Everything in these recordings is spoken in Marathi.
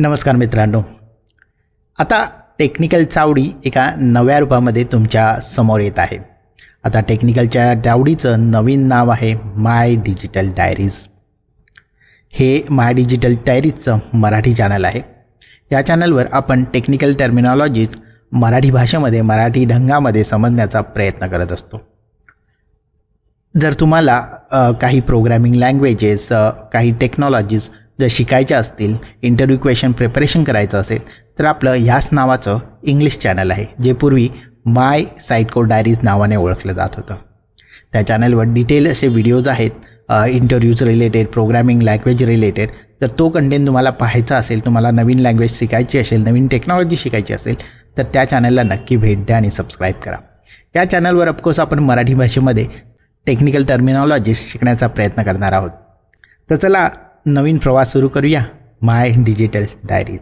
नमस्कार मित्रांनो. आता टेक्निकल चावडी एका नव्या रूपामध्ये तुमच्यासमोर येत आहे. आता टेक्निकलच्या चावडीचं नवीन नाव आहे माय डिजिटल डायरीज हे माय डिजिटल डायरीजचं मराठी चॅनल आहे. या चॅनलवर आपण टेक्निकल टर्मिनॉलॉजीज मराठी भाषेमध्ये मराठी ढंगामध्ये समजण्याचा प्रयत्न करत असतो. जर तुम्हाला काही प्रोग्रॅमिंग लँग्वेजेस काही टेक्नॉलॉजीज जर शिकायच्या असतील इंटरव्ह्यू क्वेश्चन प्रिपरेशन करायचं असेल तर आपलं ह्याच नावाचं इंग्लिश चॅनल आहे जे पूर्वी माय साईटको डायरीज नावाने ओळखलं जात होतं. त्या चॅनलवर डिटेल असे व्हिडिओज आहेत interviews related programming language related तर तो कंटेंट तुम्हाला पाहायचा असेल तुम्हाला नवीन लँग्वेज शिकायची असेल नवीन टेक्नॉलॉजी शिकायची असेल तर त्या चॅनलला नक्की भेट द्या आणि सबस्क्राईब करा. या चॅनलवर ऑफकोर्स आपण मराठी भाषेमध्ये टेक्निकल टर्मिनॉलॉजीज शिकण्याचा प्रयत्न करणार आहोत. तर चला नवीन प्रवास सुरू करूया. My digital diaries.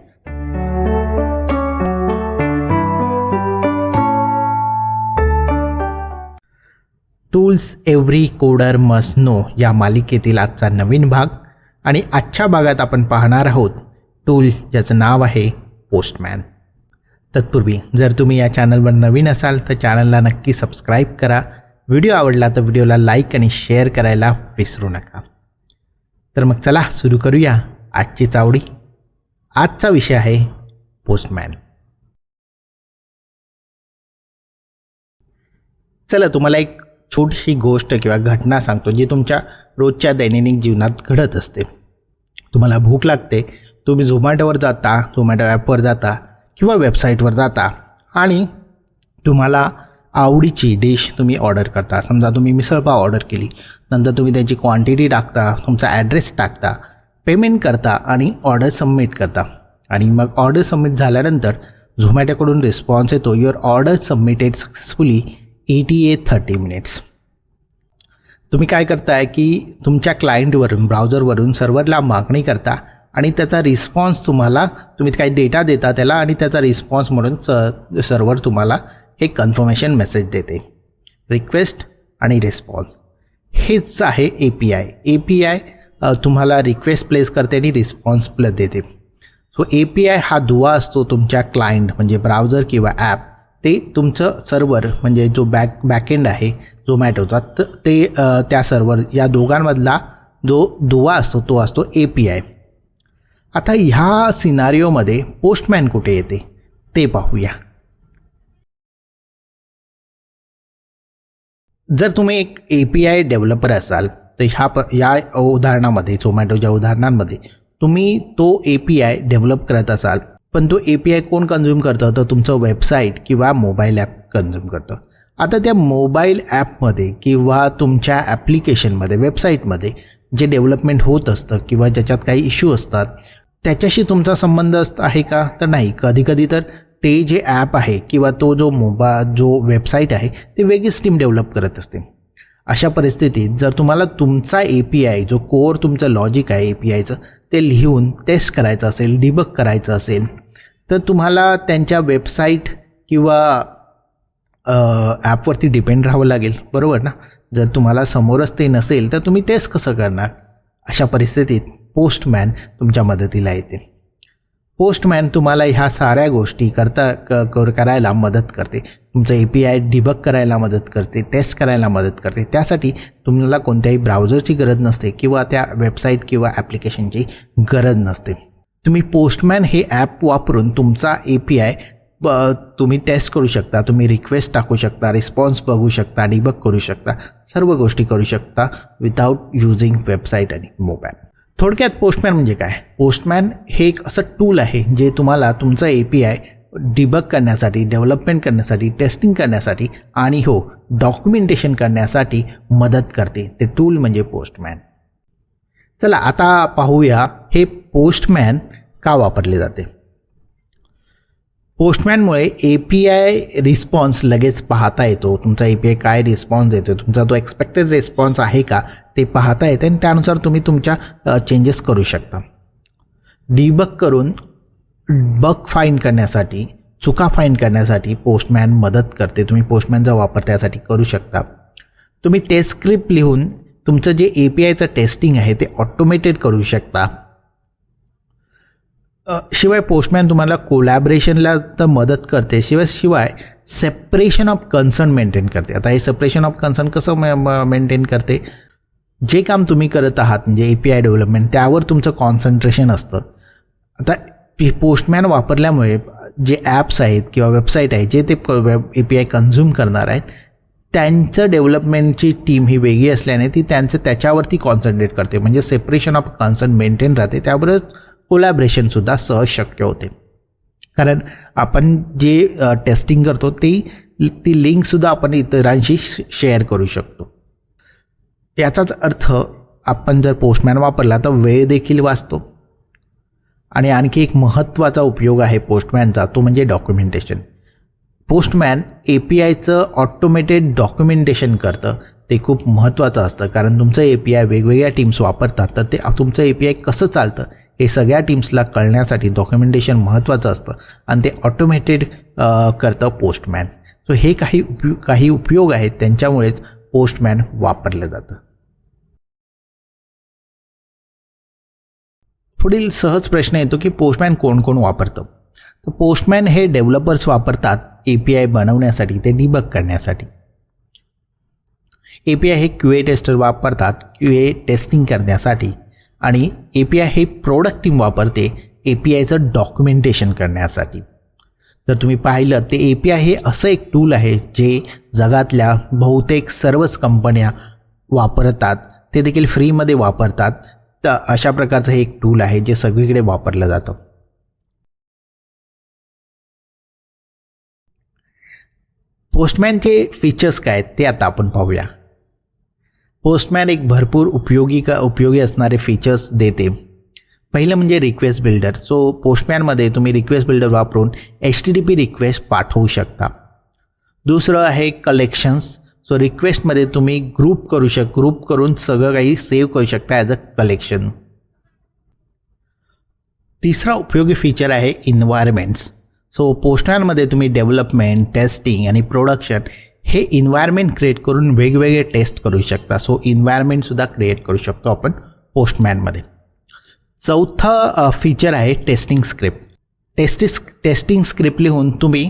Tools every coder must know या मालिकेतील आजचा नवीन भाग आणि आजच्या भागात आपण पाहणार आहोत टूल ज्याचं नाव आहे पोस्टमॅन. तत्पूर्वी जर तुम्ही या चॅनलवर नवीन असाल तर चॅनलला नक्की सबस्क्राईब करा. व्हिडिओ आवडला तर व्हिडिओला लाईक आणि शेअर करायला विसरू नका. तर मग चला सुरू करूया आजची चावडी आजचा विषय आहे पोस्टमॅन चला तुम्हाला एक छोटीशी गोष्ट किंवा घटना सांगतो जी तुमच्या रोजच्या दैनंदिन जीवनात घडत असते. तुम्हाला भूक लागते तुम्ही झोमॅटोवर जाता झोमॅटो ॲपवर जाता किंवा वेबसाईटवर जाता आणि तुम्हाला आवडीची डिश तुम्ही ऑर्डर करता. समजा तुम्ही मिसळपाव ऑर्डर केली नंतर तुम्ही त्याची क्वांटिटी टाकता तुमचा ॲड्रेस टाकता पेमेंट करता आणि ऑर्डर सबमिट करता. आणि मग ऑर्डर सबमिट झाल्यानंतर झोमॅटोकडून रिस्पॉन्स येतो. Your order submitted successfully ETA thirty minutes तुम्ही काय करताय की तुमच्या क्लायंटवरून ब्राउझरवरून सर्व्हरला मागणी करता आणि त्याचा रिस्पॉन्स तुम्हाला तुम्ही काही डेटा देता त्याला आणि त्याचा रिस्पॉन्स म्हणून स सर्व्हर तुम्हाला हे कन्फर्मेशन मेसेज देते. रिक्वेस्ट आणि रिस्पॉन्स हेच आहे A P I A P I तुम्हाला रिक्वेस्ट प्लेस करते आणि रिस्पॉन्स प्लस देते. सो ए पी आय हा दुवा असतो तुमच्या क्लायंट म्हणजे ब्राउझर किंवा ॲप ते तुमचं सर्वर म्हणजे जो बॅक बॅकएंड आहे झोमॅटोचा तर ते त्या सर्वर या दोघांमधला जो दुवा असतो तो असतो ए पी आय आता ह्या सिनारिओमध्ये पोस्टमॅन कुठे येते? ते पाहूया. जर तुम्ही एक ए पी आय डेव्हलपर असाल तर ह्या प या उदाहरणामध्ये झोमॅटोच्या उदाहरणांमध्ये तुम्ही तो ए पी आय डेव्हलप करत असाल पण तो ए पी आय कोण कन्झ्युम करतं? तर तुमचं वेबसाईट किंवा मोबाईल ॲप कन्झ्युम करतं. आता त्या मोबाईल ॲपमध्ये किंवा तुमच्या ॲप्लिकेशनमध्ये वेबसाईटमध्ये जे डेव्हलपमेंट होत असतं किंवा ज्याच्यात काही इश्यू असतात त्याच्याशी तुमचा संबंध असत आहे का? तर नाही. कधीकधी तर ते जे ॲप आहे किंवा तो जो मोबा जो वेबसाईट आहे ते वेगळीच टीम डेव्हलप करत असते. अशा परिस्थितीत जर तुम्हाला तुमचा ए पी आय जो कोर तुमचं लॉजिक आहे ए पी आयचं ते लिहून टेस्ट करायचं असेल डिबक करायचं असेल तर तुम्हाला त्यांच्या वेबसाईट किंवा ॲपवरती डिपेंड राहावं लागेल. बरोबर ना? जर तुम्हाला समोरच ते नसेल तर तुम्ही टेस्ट कसं करणार? अशा परिस्थितीत पोस्टमॅन तुमच्या मदतीला येते. पोस्टमॅन तुम्हाला ह्या साऱ्या गोष्टी करता क कर करायला मदत करते. तुमचं ए पी आय डिबक करायला मदत करते टेस्ट करायला मदत करते. त्यासाठी तुम्हाला कोणत्याही ब्राउझरची गरज नसते किंवा त्या वेबसाईट किंवा ॲप्लिकेशनची गरज नसते. तुम्ही पोस्टमॅन हे ॲप वापरून तुमचा ए पी आय तुम्ही टेस्ट करू शकता तुम्ही रिक्वेस्ट टाकू शकता रिस्पॉन्स बघू शकता डिबक करू शकता सर्व गोष्टी करू शकता विदाऊट युझिंग वेबसाईट आणि मोबाईल थोडक्यात पोस्टमॅन म्हणजे काय? पोस्टमॅन हे एक असं टूल आहे जे तुम्हाला तुमचं ए पी आय डिबक करण्यासाठी डेव्हलपमेंट करण्यासाठी टेस्टिंग करण्यासाठी आणि हो डॉक्युमेंटेशन करण्यासाठी मदत करते. ते टूल म्हणजे पोस्टमॅन चला आता पाहूया हे पोस्टमॅन का वापरले जाते? पोस्टमॅनमुळे ए पी आय रिस्पॉन्स लगेच पाहता येतो. तुमचा ए पी आय काय रिस्पॉन्स देतो तुमचा तो एक्सपेक्टेड रिस्पॉन्स आहे का ते पाहता येते आणि त्यानुसार तुम्ही तुमच्या चेंजेस करू शकता. डीबक करून बग फाईन करण्यासाठी चुका फाईन करण्यासाठी पोस्टमॅन मदत करते. तुम्ही पोस्टमॅनचा वापर त्यासाठी करू शकता. तुम्ही टेस्ट स्क्रिप्ट लिहून तुमचं जे ए पी आयचं टेस्टिंग आहे ते ऑटोमेटेड करू शकता. शिवाय पोस्टमॅन तुम्हाला कोलॅबरेशनला तर मदत करते. शिवाय शिवाय सेपरेशन ऑफ कन्सर्न मेंटेन करते. आता हे सेपरेशन ऑफ कन्सर्न कसं मेंटेन करते? जे काम तुम्ही करत आहात म्हणजे ए पी आय डेव्हलपमेंट त्यावर तुमचं कॉन्सन्ट्रेशन असतं. आता पोस्टमॅन वापरल्यामुळे जे ॲप्स आहेत किंवा वेबसाईट आहे जे ते ए पी आय कन्झ्युम करणार आहेत त्यांचं डेव्हलपमेंटची टीम ही वेगळी असल्याने ती त्यांचं त्याच्यावरती कॉन्सन्ट्रेट करते. म्हणजे सेपरेशन ऑफ कन्सर्न मेंटेन राहते. त्याबरोबर कोलॅबरेशनसुद्धा सहज शक्य होते. कारण आपण जे टेस्टिंग करतो ती ती लिंकसुद्धा आपण इतरांशी शेअर करू शकतो. याचाच अर्थ आपण जर पोस्टमॅन वापरला तर वेळ देखील वाचतो. आणि आणखी एक महत्त्वाचा उपयोग आहे पोस्टमॅनचा तो म्हणजे डॉक्युमेंटेशन पोस्टमॅन ए पी आयचं ऑटोमेटेड डॉक्युमेंटेशन करतं ते खूप महत्त्वाचं असतं. कारण तुमचं ए पी आय वेगवेगळ्या टीम्स वापरतात तर ते तुमचं ए पी आय कसं चालतं हे सगळ्या टीम्सला कळण्यासाठी डॉक्युमेंटेशन महत्त्वाचं असतं. आणि ते ऑटोमेटेड करतं पोस्टमॅन सो हे काही उपयो काही उपयोग आहेत त्यांच्यामुळेच पोस्टमॅन वापरलं जातं. पुढील सहज प्रश्न येतो की पोस्टमॅन कोण कोण वापरतं? तर पोस्टमॅन हे डेव्हलपर्स वापरतात ए पी आय बनवण्यासाठी ते डिबग करण्यासाठी. ए पी आय हे क्यू ए टेस्टर वापरतात क्यू ए टेस्टिंग करण्यासाठी. आणि ए पी आय हे प्रोडक्ट टीम वापरते ए पी आयचं डॉक्युमेंटेशन करण्यासाठी. जर तुम्ही पाहिलं ते ए पी आय हे असं एक टूल आहे जे जगातल्या बहुतेक सर्वच कंपन्या वापरतात. ते देखील फ्रीमध्ये वापरतात. तर अशा प्रकारचं हे एक टूल आहे जे सगळीकडे वापरलं जातं. पोस्टमॅनचे फीचर्स काय आहेत ते आता आपण पाहूया. पोस्टमॅन एक भरपूर उपयोगी का उपयोगी असणारे फीचर्स देते. पहिलं म्हणजे रिक्वेस्ट बिल्डर सो पोस्टमॅनमध्ये तुम्ही रिक्वेस्ट बिल्डर वापरून H T T P request पाठवू शकता. दुसरं आहे कलेक्शन्स सो रिक्वेस्टमध्ये तुम्ही ग्रुप करू शक ग्रुप करून सगळं काही सेव्ह करू शकता ॲज अ कलेक्शन तिसरा उपयोगी फीचर आहे इन्व्हायरमेंट्स सो पोस्टमॅनमध्ये तुम्ही डेव्हलपमेंट टेस्टिंग आणि प्रोडक्शन हे इन्व्हायरमेंट क्रिएट करून वेगवेगळे टेस्ट करू शकता. सो इन्व्हायरमेंटसुद्धा क्रिएट करू शकतो आपण पोस्टमॅनमध्ये चौथं फीचर आहे testing script tests testing script लिहून तुम्ही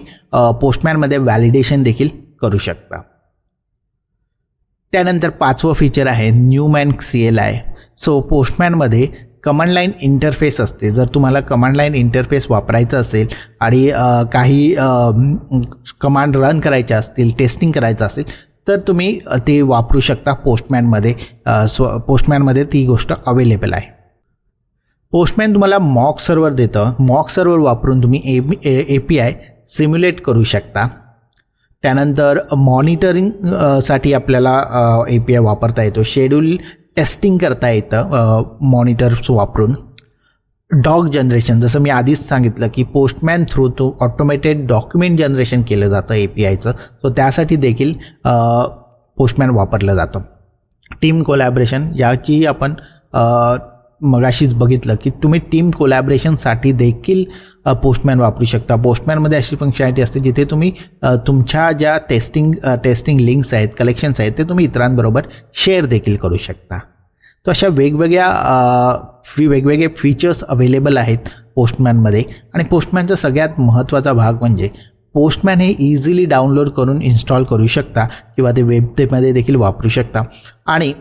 पोस्टमॅनमध्ये व्हॅलिडेशन देखील करू शकता. त्यानंतर पाचवं फीचर आहे Newman C L I so पोस्टमॅनमध्ये command line interface असते. जर तुम्हाला कमांड लाईन इंटरफेस वापरायचं असेल आणि काही कमांड रन करायच्या असतील टेस्टिंग करायचं असेल तर तुम्ही ते वापरू शकता पोस्टमॅनमध्ये स्व पोस्टमॅनमध्ये ती गोष्ट अवेलेबल आहे. पोस्टमॅन तुम्हाला मॉक सर्वर देतं. मॉक सर्वर वापरून तुम्ही A A P I simulate करू शकता. त्यानंतर मॉनिटरिंगसाठी आपल्याला ए पी आय वापरता येतो. शेड्यूल टेस्टिंग करता येतं मॉनिटर्स वापरून. डॉग जनरेशन जसं मी आधीच सांगितलं की पोस्टमॅन थ्रू तो ऑटोमेटेड डॉक्युमेंट जनरेशन केलं जातं ए पी आयचं सो त्यासाठी देखील पोस्टमॅन वापरलं जातं. टीम कोलॅबरेशन याची आपण मगाशीच बघितलं की तुम्ही टीम कोलॅबरेशनसाठी देखील पोस्टमॅन वापरू शकता. पोस्टमॅनमध्ये अशी फंक्शनॅलिटी असते जिथे तुम्ही तुमच्या ज्या टेस्टिंग टेस्टिंग लिंक्स आहेत कलेक्शन्स आहेत ते तुम्ही इतरांबरोबर शेअर देखील करू शकता. तर अशा वेगवेगळ्या फी वेगवेगळे फीचर्स अवेलेबल आहेत पोस्टमॅनमध्ये आणि पोस्टमॅनचा सगळ्यात महत्त्वाचा भाग म्हणजे पोस्टमॅन हे इझिली डाउनलोड करून इन्स्टॉल करू शकता किंवा ते वेबमध्ये देखील वापरू शकता. आणि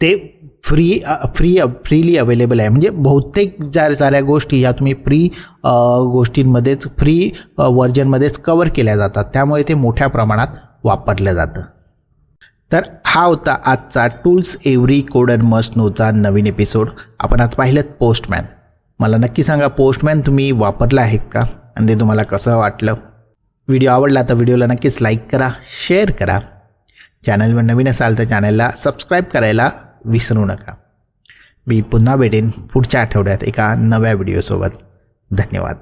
ते फ्री फ्री फ्रीली अवेलेबल आहे. म्हणजे बहुतेक ज्या साऱ्या गोष्टी ह्या तुम्ही फ्री uh, गोष्टींमध्येच फ्री व्हर्जनमध्येच कवर केल्या जातात. त्यामुळे ते मोठ्या प्रमाणात वापरलं जातं. तर हा होता आजचा टूल्स एव्हरी कोडर मस्ट नोचा नवीन एपिसोड आपण आज पाहिलं पोस्टमॅन मला नक्की सांगा पोस्टमॅन तुम्ही वापरला आहेत का? आणि ते तुम्हाला कसं वाटलं? व्हिडिओ आवडला तर व्हिडिओला नक्कीच लाईक करा शेअर करा. चॅनलवर नवीन असाल तर चॅनलला सबस्क्राईब करायला विसरू नका. मी पुन्हा भेटेन पुढच्या आठवड्यात एका नव्या व्हिडिओसोबत धन्यवाद.